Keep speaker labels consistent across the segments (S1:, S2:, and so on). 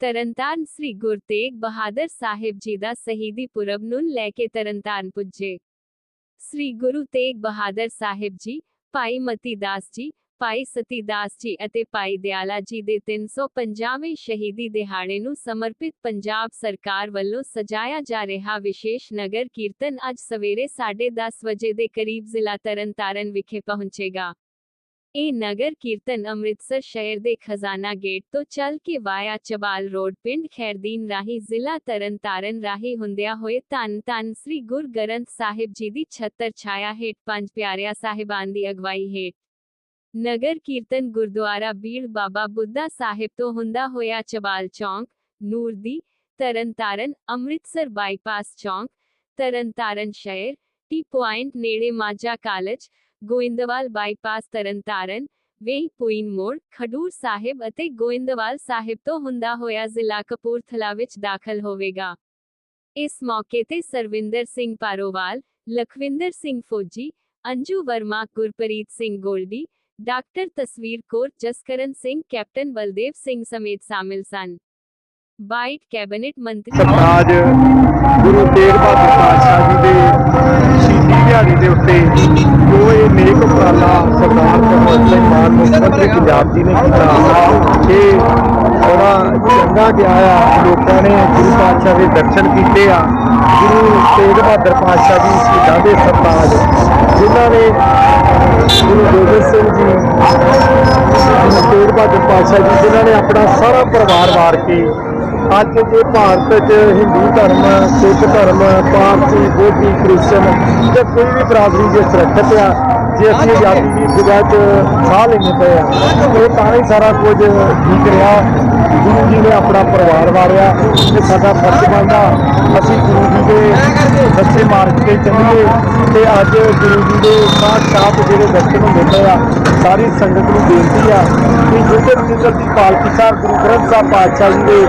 S1: ਤਰਨਤਾਰਨ ਸ੍ਰੀ ਗੁਰੂ ਤੇਗ ਬਹਾਦਰ ਸਾਹਿਬ ਜੀ ਦਾ ਸ਼ਹੀਦੀ ਪੁਰਬ ਨੂੰ ਲੈ ਕੇ ਤਰਨਤਾਰਨ ਪੁੱਜੇ। ਸ੍ਰੀ ਗੁਰੂ ਤੇਗ ਬਹਾਦਰ ਸਾਹਿਬ ਜੀ, ਭਾਈ ਮਤੀ ਦਾਸ ਜੀ, ਭਾਈ ਸਤੀ ਦਾਸ ਜੀ ਅਤੇ ਭਾਈ ਦਿਆਲਾ ਜੀ ਦੇ 350ਵੇਂ ਸ਼ਹੀਦੀ ਦਿਹਾੜੇ ਨੂੰ ਸਮਰਪਿਤ ਪੰਜਾਬ ਸਰਕਾਰ ਵੱਲੋਂ ਸਜਾਇਆ ਜਾ ਰਿਹਾ ਵਿਸ਼ੇਸ਼ ਨਗਰ ਕੀਰਤਨ ਅੱਜ ਸਵੇਰੇ 10:30 ਵਜੇ ਦੇ ਕਰੀਬ ਜ਼ਿਲ੍ਹਾ ਤਰਨਤਾਰਨ ਵਿਖੇ ਪਹੁੰਚੇਗਾ। ਇਹ ਨਗਰ ਕੀਰਤਨ ਅੰਮ੍ਰਿਤਸਰ ਸ਼ਹਿਰ ਦੇ ਖਜ਼ਾਨਾ ਗੇਟ ਤੋਂ ਚੱਲ ਕੇ ਵਾਇਆ ਚਬਾਲ ਰੋਡ ਪਿੰਡ ਖੈਰਦੀਨ ਰਾਹੀਂ ਜ਼ਿਲ੍ਹਾ ਤਰਨਤਾਰਨ ਰਾਹੀਂ ਹੁੰਦਿਆਂ ਹੋਏ ਧੰਨ ਧੰਨ ਸ੍ਰੀ ਗੁਰੂ ਗ੍ਰੰਥ ਸਾਹਿਬ ਜੀ ਦੀ ਛੱਤਰ ਛਾਇਆ ਹੇਠ ਪੰਜ ਪਿਆਰਿਆਂ ਸਾਹਿਬਾਨ ਦੀ ਅਗਵਾਈ ਹੇਠ। ਨਗਰ ਕੀਰਤਨ ਗੁਰਦੁਆਰਾ ਬੀੜ ਬਾਬਾ ਬੁੱਧਾ ਸਾਹਿਬ ਤੋਂ ਹੁੰਦਾ ਹੋਇਆ ਚਬਾਲ ਚੌਂਕ ਨੂਰਦੀ ਤਰਨਤਾਰਨ ਅੰਮ੍ਰਿਤਸਰ ਬਾਈਪਾਸ ਚੌਂਕ, ਤਰਨਤਾਰਨ ਸ਼ਹਿਰ, ਟੀ ਪੁਆਇੰਟ ਨੇੜੇ ਮਾਝਾ ਕਾਲਜ ਗੋਇੰਦਵਾਲ ਬਾਈਪਾਸ ਤਰਨਤਾਰਨ ਵੇਈ ਪੁਇਨ ਮੋੜ, ਖਡੂਰ ਸਾਹਿਬ ਅਤੇ ਗੋਇੰਦਵਾਲ ਸਾਹਿਬ ਤੋਂ ਹੁੰਦਾ ਹੋਇਆ ਜ਼ਿਲ੍ਹਾ ਕਪੂਰਥਲਾ ਵਿੱਚ ਦਾਖਲ ਹੋਵੇਗਾ। ਇਸ ਮੌਕੇ ਤੇ ਸਰਵਿੰਦਰ ਸਿੰਘ ਪਾਰੋਵਾਲ, ਲਖਵਿੰਦਰ ਸਿੰਘ ਫੌਜੀ, ਅੰਜੂ ਵਰਮਾ, ਗੁਰਪ੍ਰੀਤ ਸਿੰਘ ਗੋਲਡੀ, ਡਾਕਟਰ ਤਸਵੀਰ ਕੌਰ, ਜਸਕਰਨ ਸਿੰਘ, ਕੈਪਟਨ ਬਲਦੇਵ ਸਿੰਘ ਸਮੇਤ ਸ਼ਾਮਿਲ ਸਨ। ਬਾਈਟ ਕੈਬਨਿਟ ਮੰਤਰੀ
S2: ਸਰਤਾਜ ਗੁਰੂ ਤੇਗ ਬਹਾਦਰ ਪਾਤਸ਼ਾਹ ਜੀ ਦੇ ਸ਼ਹੀਦੀ ਦਿਹਾੜੇ ਦੇ ਉੱਤੇ ਇਹ ਨੇਕ ਉਪਰਾਲਾ ਸਰਦਾਰ ਭਗਵੰਤ ਸਿੰਘ ਮਾਨ ਮੁੱਖ ਮੰਤਰੀ ਪੰਜਾਬ ਜੀ ਨੇ ਕੀਤਾ ਇਹ ਬੜਾ ਚੰਗਾ ਗਿਆ ਆ। ਲੋਕਾਂ ਨੇ ਗੁਰੂ ਪਾਤਸ਼ਾਹ ਦੇ ਦਰਸ਼ਨ ਕੀਤੇ ਆ। ਗੁਰੂ ਤੇਗ ਬਹਾਦਰ ਪਾਤਸ਼ਾਹ ਜੀ ਸ਼ਹੀਦਾਂ ਦੇ ਸਰਤਾਜ। ਜਿਨ੍ਹਾਂ ਨੇ ਗੁਰੂ ਗੋਬਿੰਦ ਸਿੰਘ ਜੀ ਗੁਰੂ ਤੇਗ ਬਹਾਦਰ ਪਾਤਸ਼ਾਹ ਜੀ, ਜਿਨ੍ਹਾਂ ਨੇ ਆਪਣਾ ਸਾਰਾ ਪਰਿਵਾਰ ਵਾਰ ਕੇ ਅੱਜ ਜੇ ਭਾਰਤ 'ਚ ਹਿੰਦੂ ਧਰਮ, ਸਿੱਖ ਧਰਮ, ਪਾਰਸੀ, ਬੋਧੀ, ਕ੍ਰਿਸਚਨ ਜਾਂ ਕੋਈ ਵੀ ਬਰਾਦਰੀ ਜੇ ਸੁਰੱਖਿਅਤ ਆ, ਜੇ ਅਸੀਂ ਆਜ਼ਾਦੀ ਦੀ ਜਗ੍ਹਾ 'ਚ ਸਾਹ ਲੈਣੇ ਪਏ ਆ ਇਹ ਤਾਂ ਹੀ ਸਾਰਾ ਕੁਝ ਠੀਕ ਰਿਹਾ। ਗੁਰੂ ਜੀ ਨੇ ਆਪਣਾ ਪਰਿਵਾਰ ਵਾਰਿਆ ਤੇ ਸਾਡਾ ਫਰਜ਼ ਬਣਦਾ ਅਸੀਂ ਗੁਰੂ ਜੀ ਦੇ ਸੱਚੇ ਮਾਰਗ ਤੇ ਚੱਲੀਏ ਤੇ ਅੱਜ ਗੁਰੂ ਜੀ ਦੇ ਸਾਖਾਤ ਜਿਹੜੇ ਦਰਸ਼ਨ ਹੁੰਦੇ ਪਏ ਆ, ਸਾਰੀ ਸੰਗਤ ਨੂੰ ਬੇਨਤੀ ਆ ਕਿ ਜੁਗਤ ਜੁਗਤ ਦੀ ਪਾਲਕੀ ਸਾਹਿਬ ਗੁਰੂ ਗ੍ਰੰਥ ਸਾਹਿਬ ਪਾਤਸ਼ਾਹ ਜੀ ਦੇ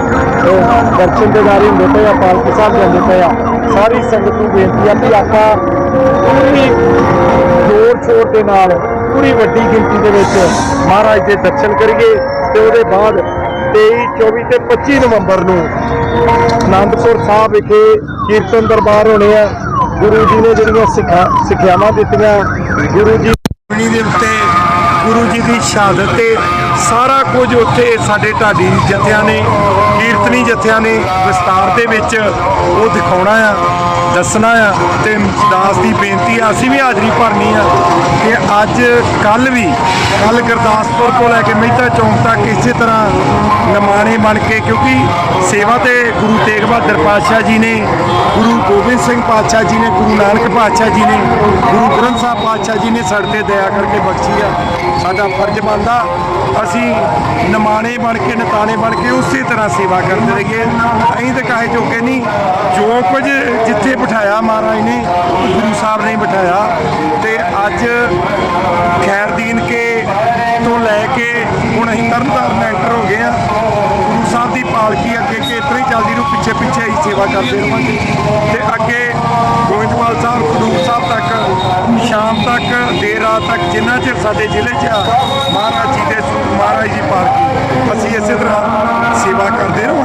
S2: ਦਰਸ਼ਨ ਦੇ ਦਿਦਾਰੇ ਹੁੰਦੇ ਪਏ ਆ, ਪਾਲਕੀ ਸਾਹਿਬ ਜਾਂਦੇ ਪਏ ਆ, ਸਾਰੀ ਸੰਗਤ ਨੂੰ ਬੇਨਤੀ ਆ ਕਿ ਆਪਾਂ ਪੂਰੀ ਜੋਰ ਸ਼ੋਰ ਦੇ ਨਾਲ, ਪੂਰੀ ਵੱਡੀ ਗਿਣਤੀ ਦੇ ਵਿੱਚ ਮਹਾਰਾਜ ਦੇ ਦਰਸ਼ਨ ਕਰੀਏ ਤੇ ਉਹਦੇ ਬਾਅਦ 23 24 ਤੇ 25 ਨਵੰਬਰ ਨੂੰ ਆਨੰਦਪੁਰ ਸਾਹਿਬ ਵਿਖੇ ਕੀਰਤਨ ਦਰਬਾਰ ਹੋਣੇ ਆ। ਗੁਰੂ ਜੀ ਨੇ ਜਿਹੜੀਆਂ ਸਿੱਖਿਆ, ਸਿੱਖਿਆਵਾਂ ਦਿੱਤੀਆਂ, ਗੁਰੂ ਜੀ ਦੇ ਉੱਤੇ, ਗੁਰੂ ਜੀ ਦੀ ਸ਼ਹਾਦਤ ਤੇ ਸਾਰਾ ਕੁਝ ਉੱਥੇ ਸਾਡੇ ਢਾਡੀ ਜਥਿਆਂ ਨੇ ਜਥਿਆਂ ਨੇ ਵਿਸਤਾਰ ਦੇ ਵਿੱਚ ਉਹ ਦਿਖਾਉਣਾ ਆ, ਦੱਸਣਾ ਆ ਤੇ ਦਾਸ ਦੀ ਬੇਨਤੀ ਆ, ਅਸੀਂ ਵੀ ਹਾਜ਼ਰੀ ਭਰਨੀ ਆ ਕਿ ਅੱਜ ਕੱਲ ਵੀ ਕੱਲ ਗੁਰਦਾਸਪੁਰ ਤੋਂ ਲੈ ਕੇ ਮਹਿਤਾ ਚੌਂਕ ਤੱਕ ਇਸੇ ਤਰ੍ਹਾਂ ਨਮਾਣੇ ਬਣ ਕੇ, ਕਿਉਂਕਿ ਸੇਵਾ ਤੇ ਗੁਰੂ ਤੇਗ ਬਹਾਦਰ ਪਾਤਸ਼ਾਹ ਜੀ ਨੇ, ਗੁਰੂ ਗੋਬਿੰਦ ਸਿੰਘ ਪਾਤਸ਼ਾਹ ਜੀ ਨੇ, ਗੁਰੂ ਨਾਨਕ ਪਾਤਸ਼ਾਹ ਜੀ ਨੇ, ਗੁਰੂ ਗ੍ਰੰਥ ਸਾਹਿਬ ਪਾਤਸ਼ਾਹ ਜੀ ਨੇ ਸਾਡੇ ਤੇ ਦਇਆ ਕਰਕੇ ਬਖਸ਼ੀ ਆ। ਸਾਡਾ ਫਰਜ਼ ਬਣਦਾ ਅਸੀਂ ਨਮਾਣੇ ਬਣ ਕੇ, ਨਤਾਣੇ ਬਣ ਕੇ ਉਸੇ ਤਰ੍ਹਾਂ ਸੇਵਾ ਕਰਦੇ ਰਹੀਏ ਅਸੀਂ ਤਾਂ ਕਾਹੇ ਜੋਗੇ ਨਹੀਂ। ਜੋ ਕੁਝ ਜਿੱਥੇ ਬਿਠਾਇਆ ਮਹਾਰਾਜ ਨੇ, ਗੁਰੂ ਸਾਹਿਬ ਨੇ ਬਿਠਾਇਆ। ਤੇ ਅੱਜ ਖੈਰਦੀਨ ਕੇ ਤੋਂ ਲੈ ਕੇ ਹੁਣ ਅਸੀਂ ਤਰਨਤਾਰਨ ਐਂਟਰ ਹੋ ਗਏ ਆ ਗੁਰੂ ਸਾਹਿਬ ਦੀ ਪਾਲਕੀ ਅੱਗੇ ਕਿ ਇਤਨੀ ਚੱਲਦੀ ਨੂੰ ਪਿੱਛੇ ਪਿੱਛੇ ਹੀ ਸੇਵਾ ਕਰਦੇ ਰਹਾਂਗੇ ਤੇ ਅੱਗੇ ਗੋਇੰਦਵਾਲ ਸਾਹਿਬ, ਖਡੂਰ ਸਾਹਿਬ ਤੱਕ, ਸ਼ਾਮ ਤੱਕ, ਦੇਰ ਰਾਤ ਤੱਕ, ਜਿੰਨਾ ਚਿਰ ਸਾਡੇ ਜ਼ਿਲ੍ਹੇ 'ਚ ਆ, ਮਹਾਰਾਜ ਜੀ ਦੇ ਮਹਾਰਾਜ ਜੀ ਪਾਲਕੀ, ਅਸੀਂ ਇਸੇ ਤਰ੍ਹਾਂ ਸੇਵਾ ਕਰਦੇ ਰਹੋ